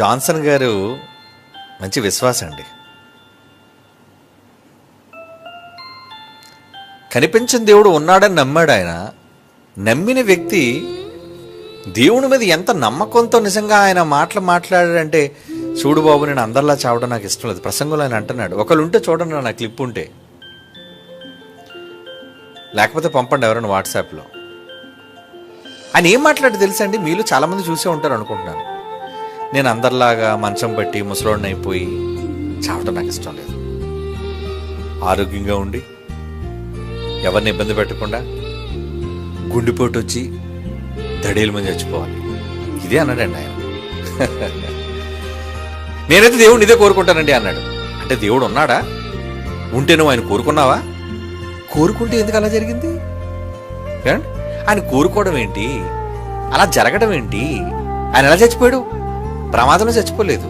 Johnson గారు మంచి విశ్వాసం అండి. కనిపించిన దేవుడు ఉన్నాడని నమ్మాడు ఆయన. నమ్మిన వ్యక్తి దేవుని మీద ఎంత నమ్మకంతో నిజంగా ఆయన మాటలు మాట్లాడాడంటే చూడు బాబు నేను అందరిలా చావడం నాకు ఇష్టం లేదు. ప్రసంగంలో ఆయన అంటున్నాడు ఒకళ్ళు ఉంటే చూడండి నా క్లిప్ ఉంటే. లేకపోతే పంపండి ఎవరైనా వాట్సాప్లో. ఆయన ఏం మాట్లాడి తెలుసా అండి? మీలో చాలామంది చూసే ఉంటారు అనుకుంటున్నాను. నేను అందరిలాగా మంచం పట్టి ముసలోడిని అయిపోయి నాకు ఇష్టం లేదు. ఆరోగ్యంగా ఉండి ఎవరిని ఇబ్బంది పెట్టకుండా గుండెపోటు వచ్చి దడేలు మంది చచ్చిపోవాలి. ఇదే అన్నాడండి ఆయన. నేనైతే దేవుడిని ఇదే కోరుకుంటానండి అన్నాడు. అంటే దేవుడు ఉన్నాడా? ఉంటే నువ్వు ఆయన కోరుకున్నావా? కోరుకుంటే ఎందుకు అలా జరిగింది? ఆయన కోరుకోవడం ఏంటి? అలా జరగడం ఏంటి? ఆయన ఎలా చచ్చిపోయాడు? ప్రమాదంలో చచ్చిపోలేదు.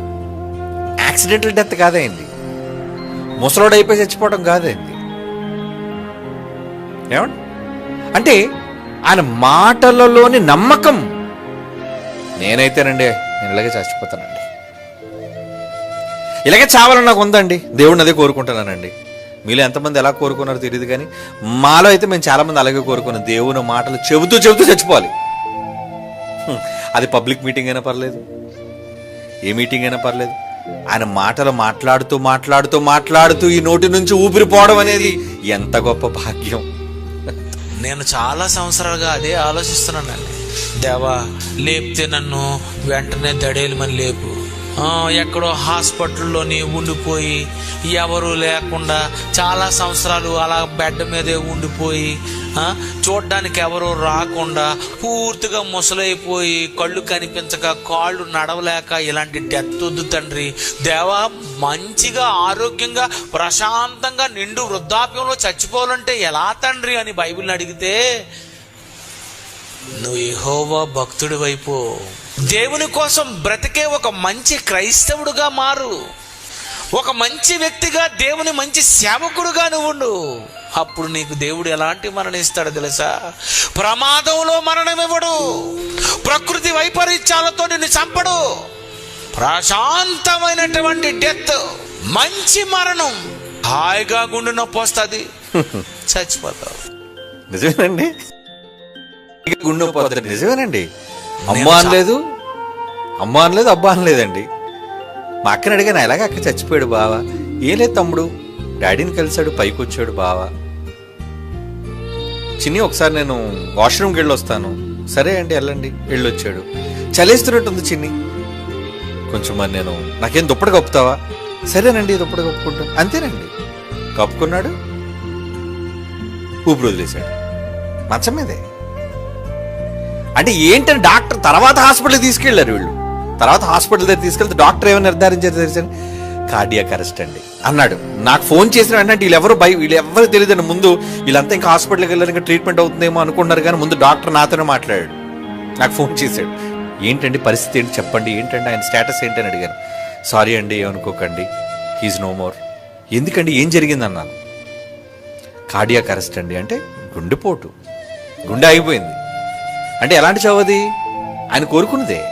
యాక్సిడెంటల్ డెత్ కాదైంది? ముసలోడు అయిపోయి చచ్చిపోవడం కాదైంది? ఏమండి? అంటే ఆయన మాటలలోని నమ్మకం నేనైతేనండి నేను ఇలాగే చచ్చిపోతానండి. ఇలాగే చావాలని నాకు ఉందండి. దేవుడిని అదే కోరుకుంటున్నానండి. మీలో ఎంతమంది ఎలా కోరుకున్నారో తెలియదు కానీ మాలో అయితే మేము చాలామంది అలాగే కోరుకున్నాం. దేవుని మాటలు చెబుతూ చెబుతూ చచ్చిపోవాలి. అది పబ్లిక్ మీటింగ్ అయినా పర్లేదు. ఏ మీటింగ్ అయినా పర్లేదు. ఆయన మాటలు మాట్లాడుతూ మాట్లాడుతూ మాట్లాడుతూ ఈ నోటి నుంచి ఊపిరిపోవడం అనేది ఎంత గొప్ప భాగ్యం. నేను చాలా సంవత్సరాలుగా అదే ఆలోచిస్తున్నానండి దేవా లేపితే నన్ను వెంటనే దడేలమని లేపు. ఎక్కడో హాస్పిటల్లోని ఉండిపోయి ఎవరు లేకుండా చాలా సంవత్సరాలు అలా బెడ్ మీదే ఉండిపోయి చూడ్డానికి ఎవరు రాకుండా పూర్తిగా ముసలైపోయి కళ్ళు కనిపించక కాళ్ళు నడవలేక ఇలాంటి డెత్ వద్దు తండ్రి. దేవా మంచిగా ఆరోగ్యంగా ప్రశాంతంగా నిండు వృద్ధాప్యంలో చచ్చిపోవాలంటే ఎలా తండ్రి అని బైబిల్ని అడిగితే నువ్వు యెహోవా భక్తుడి వైపు. దేవుని కోసం బ్రతికే ఒక మంచి క్రైస్తవుడుగా మారు. ఒక మంచి వ్యక్తిగా దేవుని మంచి సేవకుడుగా నువ్వు అప్పుడు నీకు దేవుడు ఎలాంటి మరణం ఇస్తాడో తెలుసా? ప్రమాదంలో మరణం ఇవ్వడు ప్రకృతి వైపరీత్యాలతో నిన్ను చంపడు. ప్రశాంతమైనటువంటి డెత్ మంచి మరణం హాయిగా గుండె నొప్పి వస్తుంది. చచ్చిపోతావు. నిజమేనండి? గుండె పోతుంది నిజమేనండి. అమ్మ అనలేదు. అమ్మ అనలేదు అబ్బా అనలేదండి. మా అక్కని అడిగాను ఎలాగ అక్క చచ్చిపోయాడు బావ? ఏం లేదు తమ్ముడు. డాడీని కలిశాడు పైకొచ్చాడు వచ్చాడు చిన్ని ఒకసారి నేను వాష్రూమ్కి వెళ్ళి వస్తాను సరే అండి వెళ్ళండి. వెళ్ళొచ్చాడు. చలేస్తున్నట్టుంది చిన్ని. కొంచెం మరి నేను నాకేం దుప్పటి కప్పుతావా? సరేనండి దుప్పటి కప్పుకుంటా. అంతేనండి. కప్పుకున్నాడు. ఊపిరి వదిలేశాడు. మంచం మీదే. అంటే ఏంటని డాక్టర్ తర్వాత హాస్పిటల్ తీసుకెళ్ళారు వీళ్ళు. తర్వాత హాస్పిటల్ దగ్గర తీసుకెళ్తే డాక్టర్ ఏమైనా నిర్ధారించారు తెలిసాను కార్డియాక్ అరెస్ట్ అండి. అన్నాడు. నాకు ఫోన్ చేసిన వెంటనే వీళ్ళు ఎవరు భయ వీళ్ళు ఎవరు తెలియదండి. ముందు వీళ్ళంతా ఇంకా హాస్పిటల్కి వెళ్ళారు ఇంకా ట్రీట్మెంట్ అవుతుందేమో అనుకున్నారు కానీ ముందు డాక్టర్ నాతోనే మాట్లాడాడు. నాకు ఫోన్ చేశాడు. ఏంటండి పరిస్థితి ఏంటి చెప్పండి. ఏంటండి ఆయన స్టేటస్ ఏంటి అని అడిగాను. సారీ అండి ఏమనుకోకండి. He's no more. ఎందుకండి? ఏం జరిగిందన్నాను. కార్డియాక్ అరెస్ట్ అండి అంటే గుండెపోటు. గుండె ఆగిపోయింది. అంటే ఎలాంటి చవది ఆయన కోరుకున్నదే.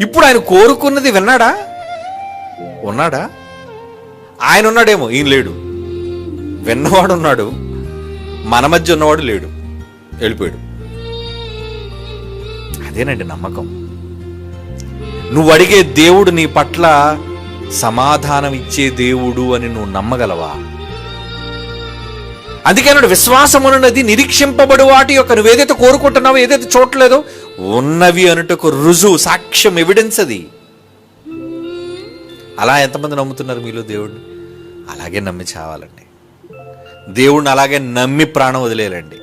ఇప్పుడు ఆయన కోరుకున్నది విన్నాడా? ఉన్నాడా? ఆయన ఉన్నాడేమో ఈయన లేడు. విన్నవాడు ఉన్నాడు మన మధ్య ఉన్నవాడు లేడు వెళ్ళిపోయాడు. అదేనండి నమ్మకం. నువ్వు అడిగే దేవుడు నీ పట్ల సమాధానం ఇచ్చే దేవుడు అని నువ్వు నమ్మగలవా? అందుకే అన్నాడు విశ్వాసం అన్నది నిరీక్షింపబడు వాటి యొక్క నువ్వు ఏదైతే కోరుకుంటున్నావో ఏదైతే చూడలేదో ఉన్నవి అనుటకు రుజువు సాక్ష్యం ఎవిడెన్స్ అది. అలా ఎంతమంది నమ్ముతున్నారు మీలో దేవుడిని అలాగే నమ్మి చావాలండి. దేవుడిని అలాగే నమ్మి ప్రాణం వదిలేయాలండి.